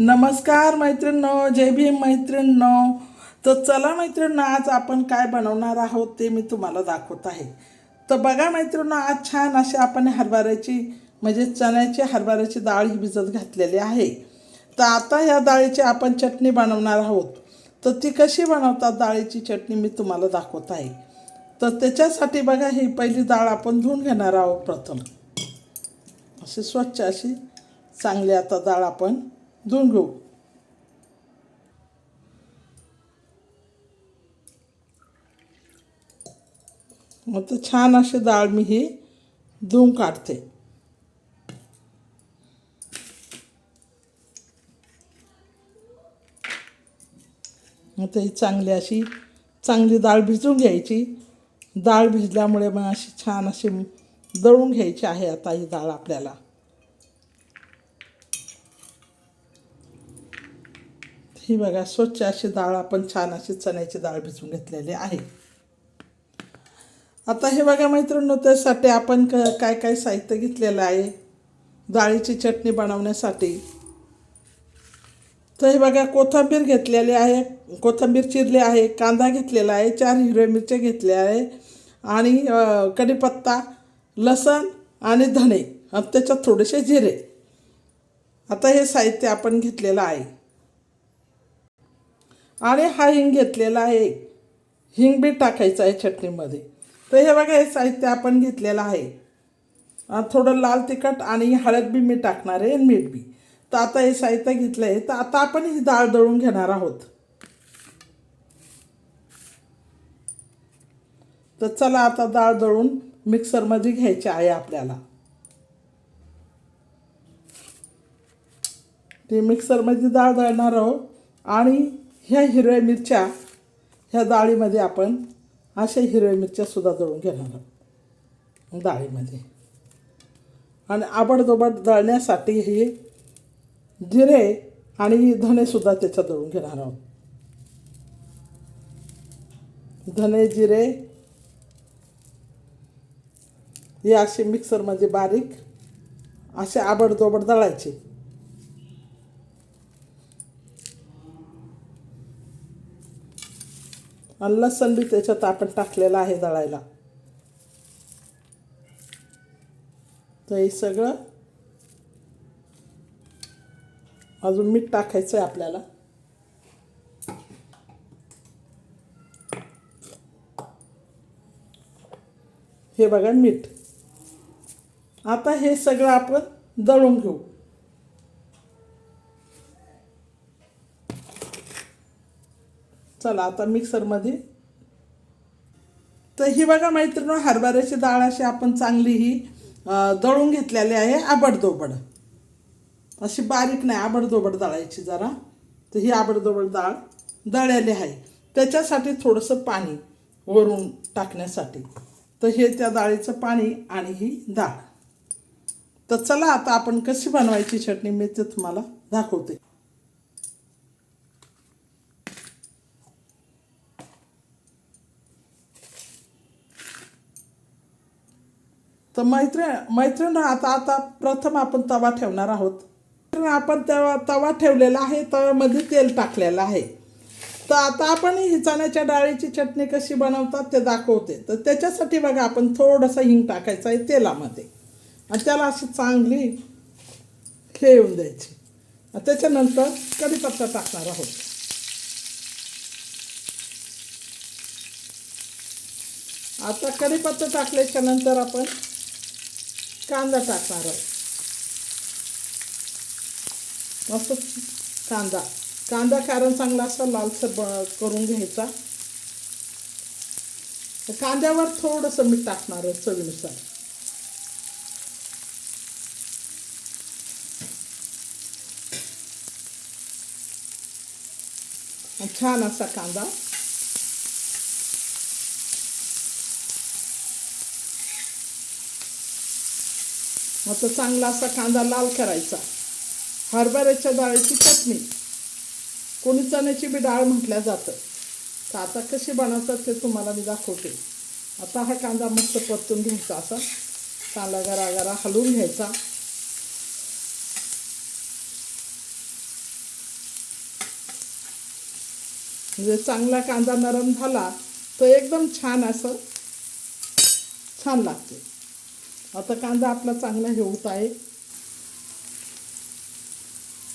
नमस्कार मैत्रिणींनो जय भीम मैत्रिणींनो. तर चला मैत्रिणींनो आज आपण काय बनवणार आहोत ते मी तुम्हाला दाखवत आहे. तर बघा मैत्रिणींनो आज छान अशी आपण हरभऱ्याची म्हणजे चण्याची हरभऱ्याची डाळ ही भिजत घातलेली आहे. तर आता ह्या डाळीची आपण चटणी बनवणार आहोत. तर ती कशी बनवतात डाळीची चटणी मी तुम्हाला दाखवत आहे. तर त्याच्यासाठी बघा ही पहिली डाळ आपण धुवून घेणार आहोत प्रथम. अशी स्वच्छ अशी चांगली आता डाळ आपण दोन घेऊ मग तर छान अशी डाळ मी ही धुवून काढते. मग तर ही चांगली अशी चांगली डाळ भिजून घ्यायची. डाळ भिजल्यामुळे मग अशी छान अशी दळून घ्यायची आहे आता ही डाळ आपल्याला. ही बघा स्वच्छ अशी डाळ आपण छान अशी चण्याची डाळ भिजवून घेतलेली आहे. आता हे बघा मैत्रिणी त्यासाठी आपण क काय काय साहित्य घेतलेलं आहे? डाळीची चटणी बनवण्यासाठी. तर हे बघा कोथिंबीर घेतलेली आहे कोथिंबीर चिरली आहे कांदा घेतलेला आहे चार हिरव्या मिरच्या घेतल्या आहे आणि कढीपत्ता लसण आणि धणे आणि त्याच्यात थोडेसे जिरे. आता हे साहित्य आपण घेतलेलं आहे. आणि हा हिंग घेतलेला आहे. हिंग बी टाकायचं आहे चटणीमध्ये. तर हे बघा हे साहित्य आपण घेतलेलं आहे. थोडं लाल तिखट आणि हळद बी मी टाकणार आहे मीठ बी. तर आता हे साहित्य घेतलं आहे. तर आता आपण ही डाळ दळून घेणार आहोत. तर चला आता डाळ दळून मिक्सरमध्ये घ्यायची आहे आपल्याला. ते मिक्सरमध्ये डाळ दळणार आहोत आणि ह्या हिरव्या मिरच्या ह्या डाळीमध्ये आपण अशा हिरव्या मिरच्यासुद्धा दळून घेणार आहोत. डाळीमध्ये. आणि आबडदोबड दळण्यासाठी हे जिरे आणि धनेसुद्धा त्याच्यात दळून घेणार आहोत. धने जिरे हे असे मिक्सरमध्ये बारीक असे आबडदोबड दळायचे. आणि लसण बी त्याच्यात आपण टाकलेलं आहे दळायला. तर हे सगळं अजून मीठ टाकायचं आहे आपल्याला. हे बघा मीठ. आता हे सगळं आपण दळून घेऊ. चला आता मिक्सरमध्ये. तर ही बघा मैत्रिणी हरभऱ्याची डाळ अशी आपण चांगली ही दळून घेतलेली आहे आबडदोबड. अशी बारीक नाही आबडदोबड दळायची जरा. तर ही आबडदोबड डाळ दळलेली आहे. त्याच्यासाठी थोडंसं पाणी वरून टाकण्यासाठी. तर हे त्या डाळीचं पाणी आणि ही डाळ. तर चला आता आपण कशी बनवायची चटणी मी ते तुम्हाला दाखवते. तर मैत्रीण मैत्रीण आता आता प्रथम आपण तवा ठेवणार आहोत. तर आपण तेव्हा तवा ठेवलेला आहे तव्यामध्ये तेल टाकलेलं आहे. तर आता आपण ही चण्याच्या डाळीची चटणी कशी बनवतात ते दाखवते. तर त्याच्यासाठी बघा आपण थोडंसं हिंग टाकायचं आहे तेलामध्ये. आणि त्याला अशी चांगली खेळून द्यायची. त्याच्यानंतर कढीपत्ता टाकणार आहोत. आता कढीपत्ता टाकल्याच्या नंतर आपण कांदा टाकणार आहे मस्त कांदा. कांदा कारण चांगला असा लालसर ब करून घ्यायचा. कांद्यावर थोडंसं मीठ टाकणार आहे चवीनुसार. छान असा कांदा. आता चांगला असा कांदा लाल करायचा. हरभऱ्याच्या डाळीची चटणी. कोणी चण्याची बी डाळ म्हटल्या जातं. तर आता कशी बनवतात ते तुम्हाला मी दाखवते. आता हा कांदा मस्त परतून घ्यायचा असा. कांदा गरा हलवून घ्यायचा. म्हणजे चांगला कांदा नरम झाला तर एकदम छान असं छान लागते. आता कांदा आपला चांगला हे होत आहे.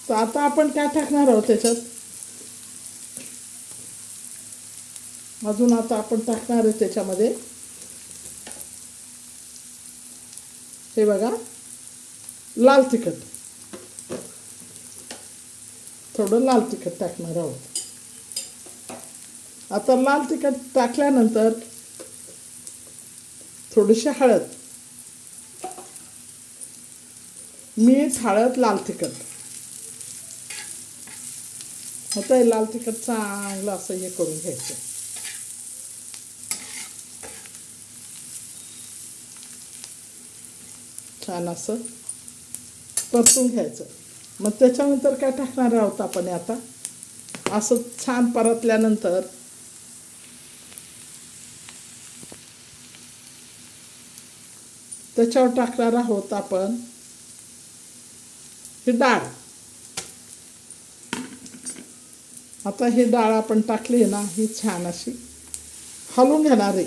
तर आता आपण काय टाकणार आहोत त्याच्यात? अजून आता आपण टाकणार आहे त्याच्यामध्ये. हे बघा. लाल तिखट. थोडं लाल तिखट टाकणार आहोत. आता लाल तिखट टाकल्यानंतर थोडीशी हळद. मीठ हळद लाल तिखट. होतं आहे लाल तिखट चांगलं असं हे करून घ्यायचं. छान असं परतून घ्यायचं. मग त्याच्यानंतर काय टाकणार आहोत आपण आता? असं छान परतल्यानंतर त्याच्यावर टाकणार आहोत आपण ही डाळ. आता ही डाळ आपण टाकली ना ही छान अशी हलवून घेणार आहे.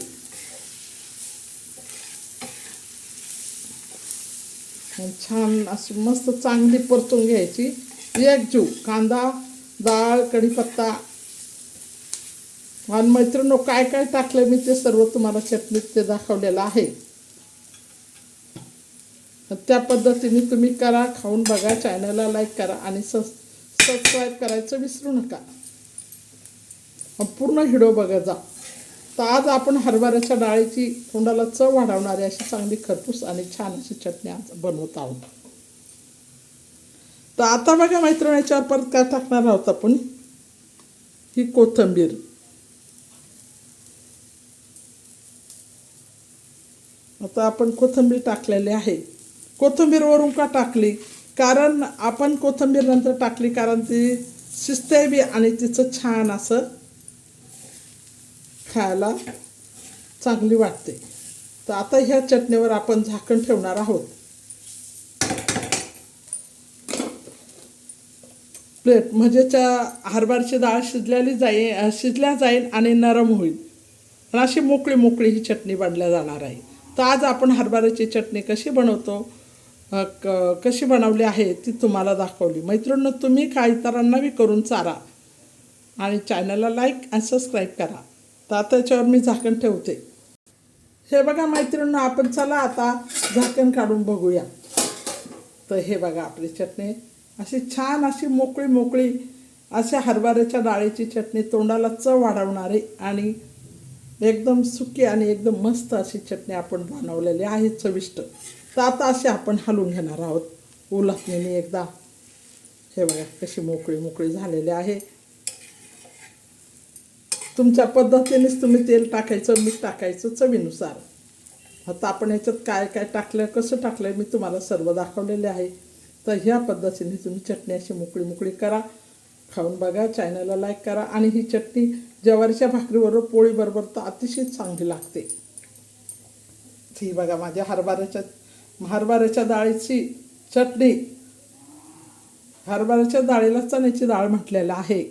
छान अशी मस्त चांगली परतून घ्यायची. एक जीव कांदा डाळ कढीपत्ता. आणि मैत्रिणी काय काय टाकलं मी ते सर्व तुम्हाला चटणीत ते दाखवलेलं आहे. त्या पद्धतीने तुम्ही करा खाऊन बघा चॅनलला लाईक करा आणि सस सबस्क्राईब करायचं विसरू नका. पूर्ण व्हिडिओ बघत जा. तर आज आपण हरभऱ्याच्या डाळीची तोंडाला चव वाढवणारी अशी चांगली खरपूस आणि छान अशी चटणी आज बनवत आहोत. तर आता बघा मैत्रिणी याच्यावर परत काय टाकणार आहोत आपण? ही कोथिंबीर. आता आपण कोथिंबीर टाकलेली आहे. कोथिंबीरवरून का टाकली? कारण आपण कोथिंबीर नंतर टाकली कारण ती शिजते बी आणि तिचं छान असं खायला चांगली वाटते. तर आता ह्या चटणीवर आपण झाकण ठेवणार आहोत. प्लेट म्हणजे त्या हरभऱ्याची डाळ शिजलेली जाईल शिजल्या जाईल आणि नरम होईल. आणि अशी मोकळी मोकळी ही चटणी बनल्या जाणार आहे. तर आज आपण हरभऱ्याची चटणी कशी बनवतो? क कशी बनवली आहे ती तुम्हाला दाखवली. मैत्रिणींनो तुम्ही काय इतरांना बी करून चारा? आणि चॅनलला लाईक आणि सबस्क्राईब करा. तर आता याच्यावर मी झाकण ठेवते. हे बघा मैत्रिणींनो आपण चला आता झाकण काढून बघूया. तर हे बघा आपली चटणी. अशी छान अशी मोकळी मोकळी अशा हरभऱ्याच्या डाळीची चटणी तोंडाला चव वाढवणारी आणि एकदम सुकी आणि एकदम मस्त अशी चटणी आपण बनवलेली आहे चविष्ट. तर आता असे आपण हलवून घेणार आहोत. उलटणीने एकदा. हे बघा कशी मोकळी मोकळी झालेली आहे. तुमच्या पद्धतीनेच तुम्ही तेल टाकायचं मीठ टाकायचं चवीनुसार. आता आपण याच्यात काय काय टाकलं कसं टाकलं मी तुम्हाला सर्व दाखवलेले आहे. तर ह्या पद्धतीने तुम्ही चटणी अशी मोकळी मोकळी करा. खाऊन बघा चॅनलला लाईक करा. आणि ही चटणी जवारीच्या भाकरीबरोबर पोळीबरोबर तर अतिशय चांगली लागते. ही बघा माझ्या हरभऱ्याच्या हरभऱ्याच्या डाळीची चटणी. हरभऱ्याच्या डाळीला चण्याची डाळ म्हटलेलं आहे.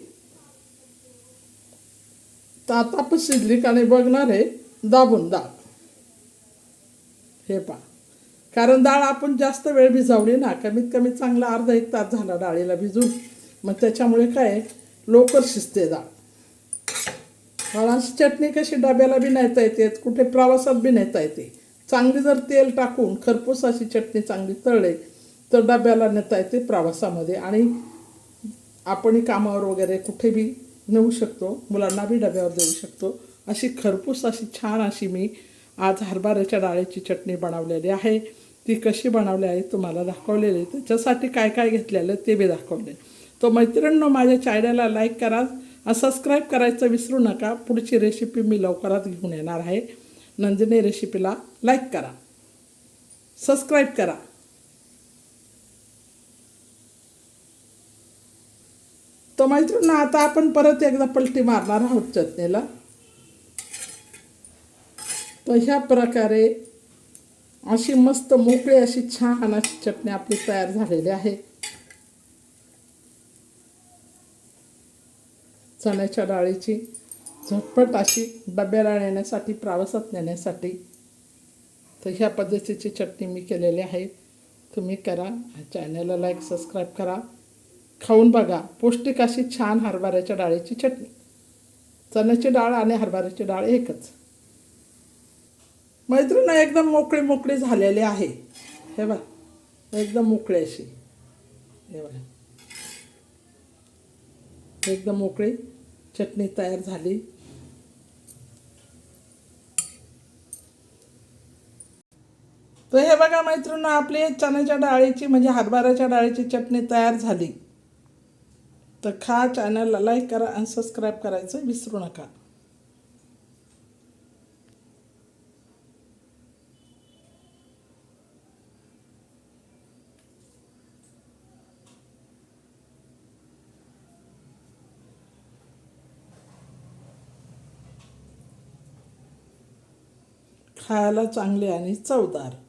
तर आता आपण शिजली का नाही बघणार आहे दाबून डाळ हे पा कारण डाळ आपण जास्त वेळ भिजवली ना कमीत कमी चांगला अर्धा एक तास झाला डाळीला भिजून. मग त्याच्यामुळे काय लवकर शिजते डाळ. फळाची चटणी कशी डब्याला बी नेता येते कुठे प्रवासात बी नेता येते. चांगली जर तेल टाकून खरपूस अशी चटणी चांगली तळले तर डब्याला नेता येते प्रवासामध्ये. आणि आपणही कामावर वगैरे कुठे बी नेऊ शकतो मुलांना बी डब्यावर देऊ शकतो. अशी खरपूस अशी छान अशी मी आज हरभऱ्याच्या डाळीची चटणी बनवलेली आहे. ती कशी बनवली आहे तुम्हाला दाखवलेली. आहे त्याच्यासाठी काय काय घेतलेलं ते बी दाखवले. तो मैत्रिणींनो माझ्या चॅनलला लाईक करा. सबस्क्राईब करायचं विसरू नका. पुढची रेसिपी मी लवकरात घेऊन येणार आहे. नंदिनी रेसिपीला लाईक करा सबस्क्राईब करा तर मैत्रिणी आता आपण परत एकदा पलटी मारणार आहोत चटणीला तर ह्या प्रकारे अशी मस्त मोकळी अशी छान अशी चटणी आपली तयार झालेली आहे चण्याच्या डाळीची झटपट अशी डब्याला नेण्यासाठी प्रवासात नेण्यासाठी तर ह्या पद्धतीची चटणी मी केलेली आहे. तुम्ही करा चॅनलला लाईक सबस्क्राईब करा. खाऊन बघा पौष्टिक अशी छान हरभऱ्याच्या डाळीची चटणी. चण्याची डाळ आणि हरभऱ्याची डाळ एकच. मैत्रीण एकदम मोकळी मोकळी झालेली आहे. हे बघ एकदम मोकळी अशी. हे बघा. एकदम मोकळी चटणी तयार झाली. तर हे बघा मैत्रिणी आपली चण्याच्या डाळीची म्हणजे हरभऱ्याच्या डाळीची चटणी तयार झाली. तर खा चॅनलला लाईक करा आणि सबस्क्राईब करायचं विसरू नका. खायला चांगले आणि चवदार.